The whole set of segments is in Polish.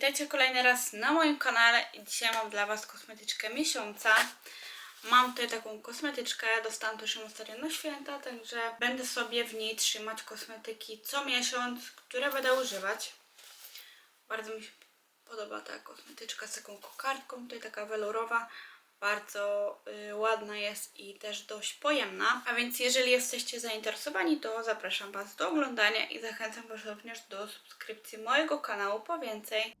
witajcie kolejny raz na moim kanale i dzisiaj mam dla Was kosmetyczkę miesiąca. Mam tutaj taką kosmetyczkę, dostałam też ją ostatnio na święta, także będę sobie w niej trzymać kosmetyki co miesiąc, które będę używać. Bardzo mi się podoba ta kosmetyczka z taką kokardką, tutaj taka welurowa. Bardzo y, ładna jest i też dość pojemna. A więc jeżeli jesteście zainteresowani, to zapraszam Was do oglądania i zachęcam Was również do subskrypcji mojego kanału po więcej.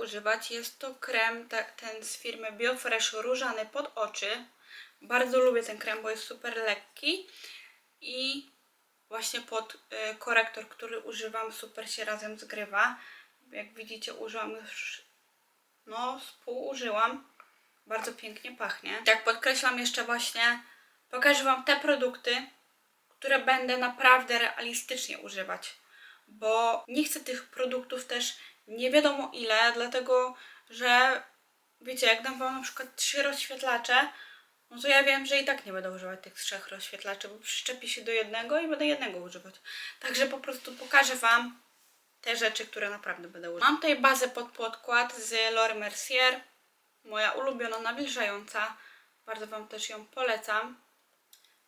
Używać. Jest to krem te, ten z firmy Biofresh różany pod oczy. Bardzo lubię ten krem, bo jest super lekki i właśnie pod y, korektor, który używam, super się razem zgrywa. Jak widzicie, użyłam już, no, współużyłam. Bardzo pięknie pachnie. Jak podkreślam jeszcze właśnie, pokażę Wam te produkty, które będę naprawdę realistycznie używać. Bo nie chcę tych produktów też nie wiadomo ile, dlatego że wiecie, jak dam Wam na przykład trzy rozświetlacze, no to ja wiem, że i tak nie będę używać tych trzech rozświetlaczy, bo przyczepię się do jednego i będę jednego używać. Także po prostu pokażę Wam te rzeczy, które naprawdę będę używać. Mam tutaj bazę pod podkład z Laura Mercier, moja ulubiona nawilżająca. Bardzo Wam też ją polecam.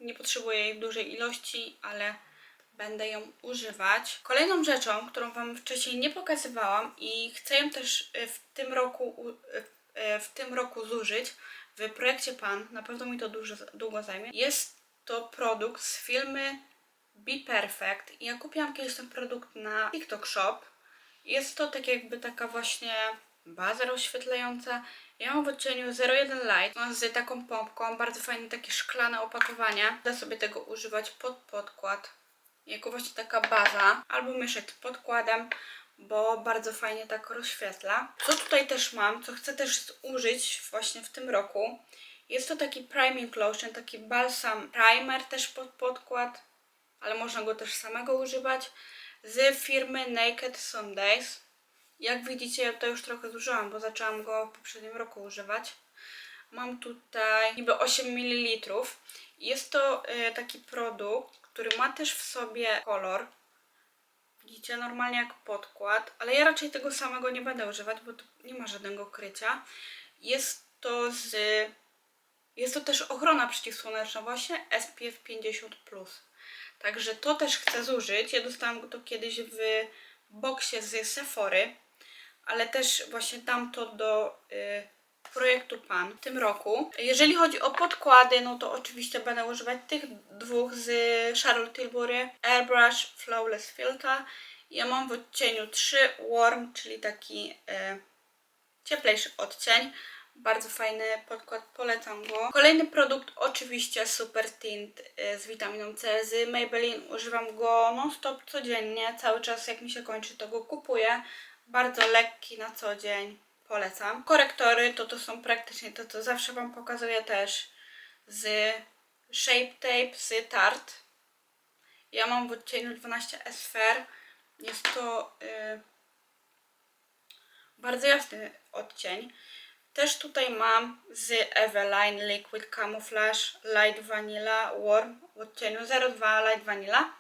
Nie potrzebuję jej w dużej ilości, ale będę ją używać. Kolejną rzeczą, którą Wam wcześniej nie pokazywałam i chcę ją też e, w tym roku, e, e, w tym roku zużyć w projekcie PAN, na pewno mi to dużo, długo zajmie, jest to produkt z firmy Be Perfect. Ja kupiłam kiedyś ten produkt na TikTok Shop. Jest to tak jakby taka właśnie baza rozświetlająca. Ja mam w odcieniu 01 Light z taką pompką, bardzo fajne takie szklane opakowanie. Będę sobie tego używać pod podkład jako właśnie taka baza, albo mieszać podkładem, bo bardzo fajnie tak rozświetla. Co tutaj też mam, co chcę też użyć właśnie w tym roku, jest to taki priming lotion, taki balsam primer też pod podkład, ale można go też samego używać, z firmy Naked Sundays. Jak widzicie, to już trochę zużyłam, bo zaczęłam go w poprzednim roku używać. Mam tutaj niby 8 ml. Jest to y, taki produkt, który ma też w sobie kolor. Widzicie, normalnie jak podkład, ale ja raczej tego samego nie będę używać, bo tu nie ma żadnego krycia. Jest to z... Jest to też ochrona przeciwsłoneczna właśnie SPF 50+. Także to też chcę zużyć. Ja dostałam to kiedyś w boksie z Sephory, ale też właśnie dam to do y, projektu PAN w tym roku. Jeżeli chodzi o podkłady, no to oczywiście będę używać tych dwóch z Charlotte Tilbury Airbrush Flawless Filter. Ja mam w odcieniu 3 Warm, czyli taki y, cieplejszy odcień. Bardzo fajny podkład, polecam go. Kolejny produkt oczywiście Super Tint y, z witaminą C z Maybelline. Używam go non stop codziennie, cały czas jak mi się kończy to go kupuję. Bardzo lekki na co dzień, polecam. Korektory to to są praktycznie to co zawsze Wam pokazuję też z Shape Tape z Tarte. Ja mam w odcieniu 12 Esfer. Jest to y, bardzo jasny odcień. Też tutaj mam z Eveline Liquid Camouflage Light Vanilla Warm w odcieniu 02 Light Vanilla.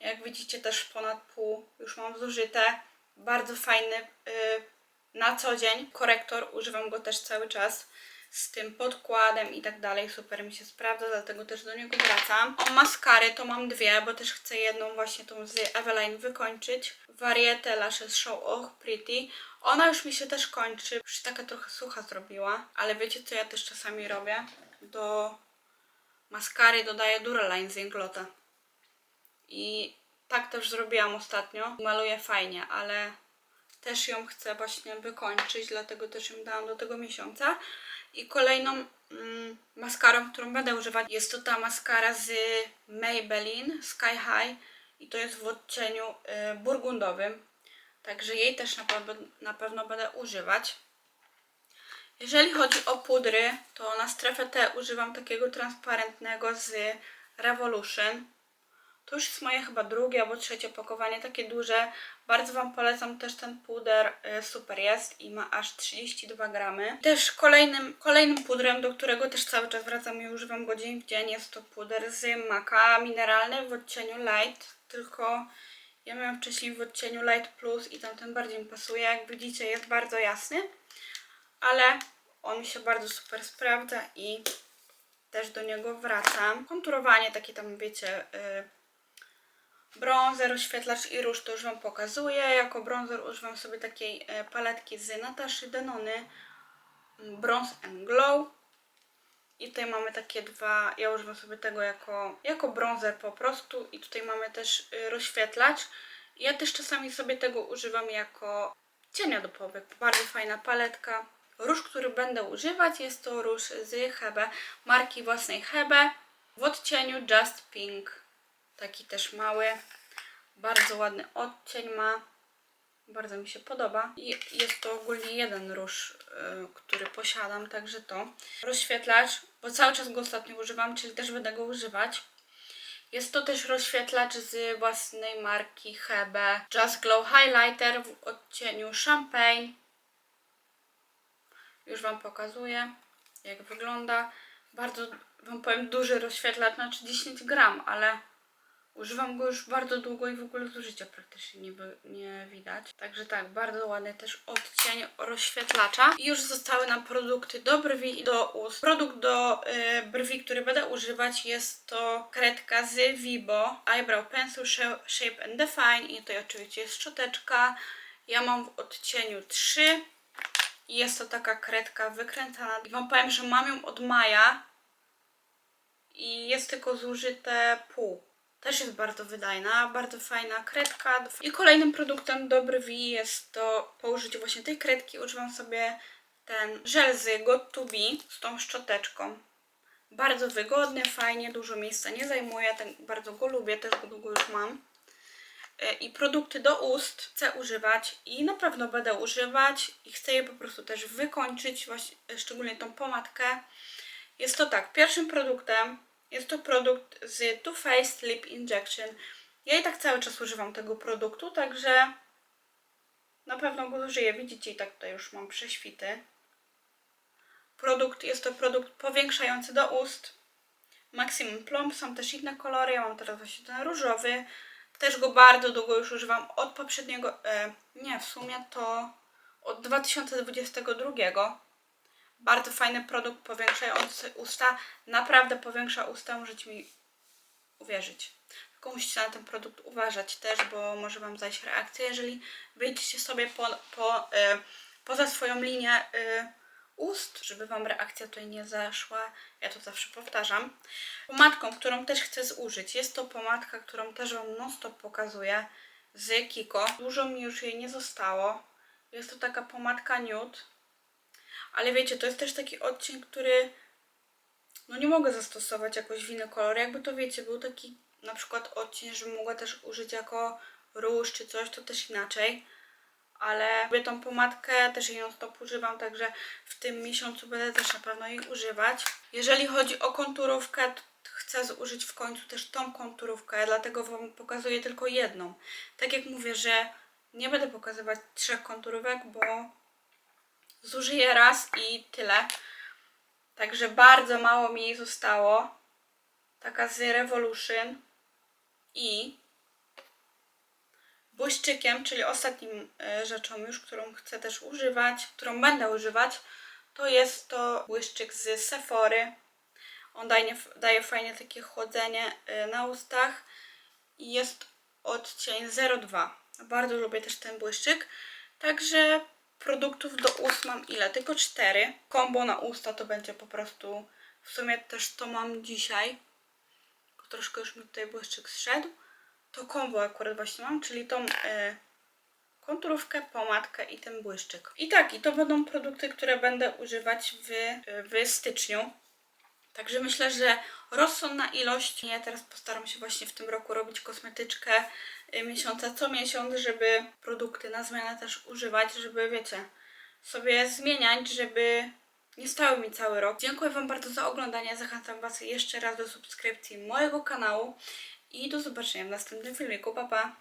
Jak widzicie też ponad pół już mam zużyte. Bardzo fajny y, na co dzień korektor. Używam go też cały czas z tym podkładem i tak dalej. Super mi się sprawdza, dlatego też do niego wracam. O maskary to mam dwie, bo też chcę jedną właśnie tą z Eveline wykończyć. Variete Lashes Show Off Pretty. Ona już mi się też kończy. Już taka trochę sucha zrobiła, ale wiecie co ja też czasami robię? Do maskary dodaję Duraline z Inglota. I tak też zrobiłam ostatnio. Maluję fajnie, ale też ją chcę właśnie wykończyć, dlatego też ją dałam do tego miesiąca. I kolejną mm, maskarą, którą będę używać, jest to ta maskara z Maybelline Sky High i to jest w odcieniu y, burgundowym. Także jej też na, pe- na pewno będę używać. Jeżeli chodzi o pudry, to na strefę T używam takiego transparentnego z Revolution. To już jest moje chyba drugie albo trzecie pakowanie, takie duże. Bardzo Wam polecam też ten puder, y, super jest i ma aż 32 gramy. Też kolejnym, kolejnym pudrem, do którego też cały czas wracam i używam go dzień w dzień, jest to puder z Maka mineralny w odcieniu Light, tylko ja miałam wcześniej w odcieniu Light Plus i tamten bardziej mi pasuje. Jak widzicie jest bardzo jasny, ale on mi się bardzo super sprawdza i też do niego wracam. Konturowanie takie tam wiecie... y, Bronzer, oświetlacz i róż to już Wam pokazuję. Jako bronzer używam sobie takiej e, paletki z Nataszy Denony mm, Bronze and Glow. I tutaj mamy takie dwa, ja używam sobie tego jako, jako bronzer po prostu. I tutaj mamy też y, rozświetlacz. Ja też czasami sobie tego używam jako cienia do powiek. Bardzo fajna paletka. Róż, który będę używać jest to róż z Hebe, marki własnej Hebe w odcieniu Just Pink. Taki też mały. Bardzo ładny odcień ma. Bardzo mi się podoba. I jest to ogólnie jeden róż, y, który posiadam, także to. Rozświetlacz, bo cały czas go ostatnio używam, czyli też będę go używać. Jest to też rozświetlacz z własnej marki Hebe. Just Glow Highlighter w odcieniu Champagne. Już Wam pokazuję, jak wygląda. Bardzo, Wam powiem, duży rozświetlacz, znaczy 10 gram, ale używam go już bardzo długo i w ogóle zużycia praktycznie nie, nie widać. Także tak, bardzo ładny też odcień rozświetlacza. I już zostały nam produkty do brwi i do ust. Produkt do y, brwi, który będę używać jest to kredka z Vibo Eyebrow Pencil Sha- Shape and Define i tutaj oczywiście jest szczoteczka. Ja mam w odcieniu 3 i jest to taka kredka wykręcana. I Wam powiem, że mam ją od maja i jest tylko zużyte pół. Też jest bardzo wydajna, bardzo fajna kredka. I kolejnym produktem do brwi jest to po użyciu właśnie tej kredki używam sobie ten żel z Got to Be z tą szczoteczką. Bardzo wygodny, fajnie, dużo miejsca nie zajmuje, tak bardzo go lubię, też go długo już mam. E, I produkty do ust chcę używać i na pewno będę używać i chcę je po prostu też wykończyć, właśnie, szczególnie tą pomadkę. Jest to tak, pierwszym produktem jest to produkt z Too Faced Lip Injection. Ja i tak cały czas używam tego produktu, także na pewno go użyję. Widzicie, i tak tutaj już mam prześwity. Produkt jest to produkt powiększający do ust. Maximum Plump, są też inne kolory. Ja mam teraz właśnie ten różowy. Też go bardzo długo już używam od poprzedniego, e, nie w sumie to od 2022. Bardzo fajny produkt powiększający usta. Naprawdę powiększa usta, możecie mi uwierzyć. Tylko musicie na ten produkt uważać też, bo może Wam zajść reakcja, jeżeli wyjdziecie sobie po, po, e, poza swoją linię e, ust, żeby Wam reakcja tutaj nie zaszła. Ja to zawsze powtarzam. Pomadką, którą też chcę zużyć, jest to pomadka, którą też Wam non stop pokazuję z Kiko. Dużo mi już jej nie zostało. Jest to taka pomadka nude. Ale wiecie, to jest też taki odcień, który no nie mogę zastosować jakoś w inny kolor. Jakby to wiecie, był taki na przykład odcień, że mogła też użyć jako róż czy coś, to też inaczej. Ale lubię tą pomadkę, też jej non stop używam, także w tym miesiącu będę też na pewno jej używać. Jeżeli chodzi o konturówkę, chcę zużyć w końcu też tą konturówkę, dlatego Wam pokazuję tylko jedną. Tak jak mówię, że nie będę pokazywać trzech konturówek, bo zużyję raz i tyle. Także bardzo mało mi jej zostało. Taka z Revolution i błyszczykiem, czyli ostatnim e, rzeczą już, którą chcę też używać, którą będę używać, to jest to błyszczyk z Sephory. On daje, daje fajnie takie chłodzenie e, na ustach i jest odcień 02. Bardzo lubię też ten błyszczyk. Także produktów do ust mam ile? Tylko cztery. Kombo na usta to będzie po prostu. W sumie też to mam dzisiaj. Troszkę już mi tutaj błyszczyk zszedł. To kombo akurat właśnie mam, czyli tą e, konturówkę, pomadkę i ten błyszczyk. I tak, i to będą produkty, które będę używać w, w styczniu. Także myślę, że rozsądna ilość. Ja teraz postaram się właśnie w tym roku robić kosmetyczkę y, miesiąca co miesiąc, żeby produkty na zmianę też używać, żeby wiecie, sobie zmieniać, żeby nie stały mi cały rok. Dziękuję Wam bardzo za oglądanie. Zachęcam Was jeszcze raz do subskrypcji mojego kanału. i do zobaczenia w następnym filmiku. Pa, pa!